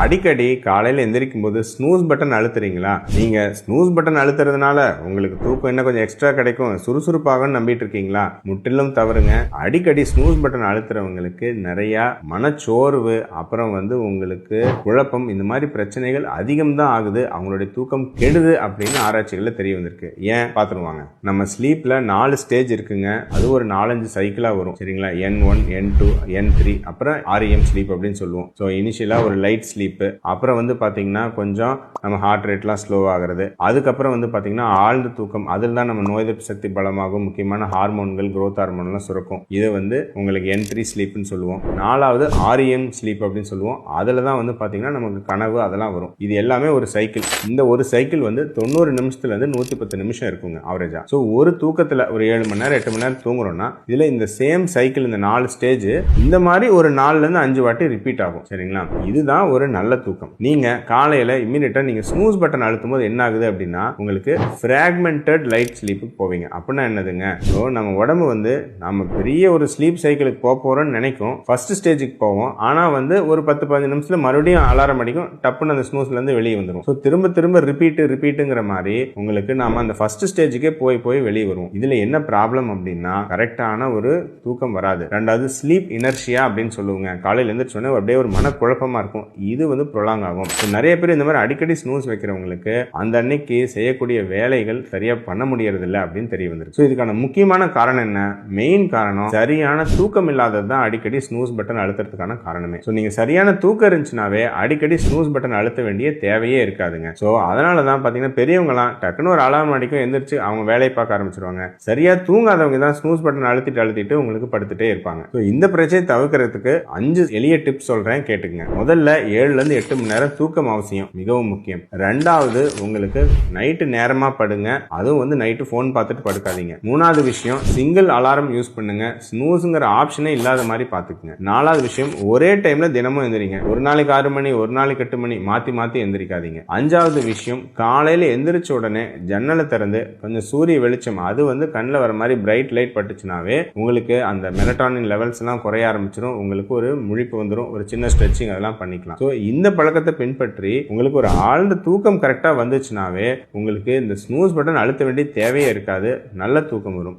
அடிக்கடி காலையில் எந்திரிக்கும் போது ஸ்னூஸ் பட்டன் அழுத்துறீங்களா? நீங்க ஸ்னூஸ் பட்டன் அழுத்துறதுனால உங்களுக்கு தூக்கம் என்ன கொஞ்சம் எக்ஸ்ட்ரா கிடைக்கும். சுறுசுறுப்பாக நம்பிட்டு இருக்கீங்களா? முற்றிலும் தவறுங்க. அடிக்கடி ஸ்னூஸ் பட்டன் அழுத்துறவங்களுக்கு நிறைய மனச்சோர்வு அப்புறம் வந்து உங்களுக்கு குழப்பம் இந்த மாதிரி பிரச்சனைகள் அதிகம் தான் ஆகுது. அவங்களுடைய தூக்கம் கெடுது அப்படின்னு ஆராய்ச்சிகள்ல தெரிய வந்திருக்கு. ஏன் பார்த்துருவாங்க நம்ம ஸ்லீப்ல நாலு ஸ்டேஜ் இருக்குங்க. அது ஒரு நாலஞ்சு சைக்கிளா வரும். சரிங்களா? N one N two N three அப்புறம் ஆர்எம் ஸ்லீப் அப்படின்னு சொல்லுவோம். ஸோ இனிஷியலாக ஒரு லைட் ஸ்லீப் ஸ்லீப்பு அப்புறம் வந்து பார்த்தீங்கன்னா கொஞ்சம் நம்ம ஹார்ட் ரேட்லாம் ஸ்லோ ஆகிறது. அதுக்கப்புறம் வந்து பார்த்தீங்கன்னா ஆழ்ந்த தூக்கம். அதில் தான் நம்ம நோய் எதிர்ப்பு சக்தி பலமாகும். முக்கியமான ஹார்மோன்கள் க்ரோத் ஹார்மோன்லாம் சுரக்கும். இதை வந்து உங்களுக்கு என் த்ரீ ஸ்லீப்னு சொல்லுவோம். நாலாவது ஆர்எம் ஸ்லீப் அப்படின்னு சொல்லுவோம். அதில் தான் வந்து பார்த்தீங்கன்னா நமக்கு கனவு அதெல்லாம் வரும். இது எல்லாமே ஒரு சைக்கிள் இந்த ஒரு சைக்கிள் வந்து தொண்ணூறு நிமிஷத்துலேருந்து நூற்றி பத்து நிமிஷம் இருக்குங்க அவரேஜாக ஸோ ஒரு தூக்கத்தில் ஒரு ஏழு மணி நேரம் எட்டு மணி நேரம் தூங்குறோம்னா இதில் இந்த சேம் சைக்கிள் இந்த நாலு ஸ்டேஜ் இந்த மாதிரி ஒரு நாலுலேருந்து அஞ்சு வாட்டி ரிப்பீட் ஆகும். சரிங்களா? இதுதான் ஒரு நல்ல தூக்கம். நீங்கள் காலையில் இம்மீடியட்டாக நீங்கள் ஸ்னூஸ் பட்டன் அழுத்தும் போது என்ன ஆகுது அப்படின்னா உங்களுக்கு ஃப்ராக்மெண்டட் லைட் ஸ்லீப்புக்கு போவீங்க. அப்படின்னா என்னதுங்க? ஸோ நம்ம உடம்பு வந்து நம்ம பெரிய ஒரு ஸ்லீப் சைக்கிளுக்கு போக போகிறோம்னு நினைக்கும். ஃபர்ஸ்ட் ஸ்டேஜுக்கு போவோம். ஆனால் வந்து ஒரு பத்து பதினஞ்சு நிமிஷத்தில் மறுபடியும் அலாரம் அடிக்கும். டப்புன்னு அந்த ஸ்னூஸ்லேருந்து வெளியே வந்துடும் ஸோ திரும்ப திரும்ப ரிப்பீட்டு ரிப்பீட்டுங்கிற மாதிரி உங்களுக்கு நாம அந்த ஃபர்ஸ்ட் ஸ்டேஜுக்கே போய் போய் வெளியே வருவோம். இதில் என்ன ப்ராப்ளம் அப்படின்னா கரெக்டான ஒரு தூக்கம் வராது. ரெண்டாவது ஸ்லீப் இனர்ஷியா அப்படின்னு சொல்லுவாங்க. காலையில் எழுந்திரிச்சோன்னே அப்படியே ஒரு மனக்குழப்பமாக இருக்கும். இது வந்து ப்ரொலாங் ஆகும். நிறைய பேர் இந்த மாதிரி அடிக்கடி ஸ்னூஸ் வைக்கிறவங்களுக்கு அந்த அன்னைக்கு செய்யக்கூடிய வேலைகள் சரியா பண்ண முடியறது இல்லை அப்படின்னு தெரிய வந்துருக்கு ஸோ இதுக்கான முக்கியமான காரணம் என்ன? மெயின் காரணம் சரியான தூக்கம் இல்லாதது தான் அடிக்கடி ஸ்னூஸ் பட்டன் அழுத்துறதுக்கான காரணமே. ஸோ நீங்க சரியான தூக்கம் இருந்துச்சுனாவே அடிக்கடி ஸ்னூஸ் பட்டன் அழுத்த வேண்டிய தேவையே இருக்காதுங்க. ஸோ அதனால தான் பார்த்தீங்கன்னா பெரியவங்களாம் டக்குன்னு ஒரு அலாரம் அடிக்கும் எந்திரிச்சு அவங்க வேலையை பார்க்க ஆரம்பிச்சிருவாங்க. சரியா தூங்காதவங்க தான் ஸ்னூஸ் பட்டன் அழுத்திட்டு அழுத்திட்டு உங்களுக்கு படுத்துட்டே இருப்பாங்க. ஸோ இந்த பிரச்சனையை தவிர்க்கிறதுக்கு அஞ்சு எளிய டிப்ஸ் சொல்றேன் கேட்டுக்குங்க. முதல்ல ஏழு ஏழுலேருந்து எட்டு மணி நேரம் தூக்கம் அவசியம் மிகவும் முக்கியம். ரெண்டாவது உங்களுக்கு நைட்டு நேரமாக படுங்க. அதுவும் வந்து நைட்டு ஃபோன் பார்த்துட்டு படுக்காதீங்க. மூணாவது விஷயம் சிங்கிள் அலாரம் யூஸ் பண்ணுங்க. ஸ்னூஸுங்கிற ஆப்ஷனே இல்லாத மாதிரி பார்த்துக்குங்க. நாலாவது விஷயம் ஒரே டைமில் தினமும் எந்திரிங்க. ஒரு நாளைக்கு ஆறு மணி ஒரு நாளைக்கு எட்டு மணி மாற்றி மாற்றி எந்திரிக்காதீங்க. அஞ்சாவது விஷயம் காலையில் எந்திரிச்ச உடனே ஜன்னலை திறந்து கொஞ்சம் சூரிய வெளிச்சம் அது வந்து கண்ணில் வர மாதிரி பிரைட் லைட் பட்டுச்சுனாவே உங்களுக்கு அந்த மெலட்டானின் லெவல்ஸ்லாம் குறைய ஆரம்பிச்சிடும் உங்களுக்கு ஒரு முழிப்பு வந்துடும் ஒரு சின்ன ஸ்ட்ரெச்சிங் அதெல்லாம் பண்ணிக்கலாம். ஸோ இந்த பழக்கத்தை பின்பற்றி உங்களுக்கு ஒரு ஆழ்ந்த தூக்கம் கரெக்டாக வந்துச்சுனாவே உங்களுக்கு இந்த ஸ்னூஸ் பட்டன் அழுத்த வேண்டிய தேவையே இருக்காது. நல்ல தூக்கம் வரும்.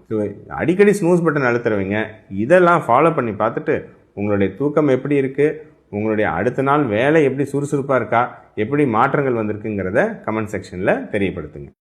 அடிக்கடி ஸ்னூஸ் பட்டன் அழுத்துறவங்க இதெல்லாம் ஃபாலோ பண்ணி பார்த்துட்டு உங்களுடைய தூக்கம் எப்படி இருக்குது உங்களுடைய அடுத்த நாள் வேலை எப்படி சுறுசுறுப்பாக இருக்கா? எப்படி மாற்றங்கள் வந்திருக்குங்கிறத கமெண்ட் செக்ஷனில் தெரியப்படுத்துங்க.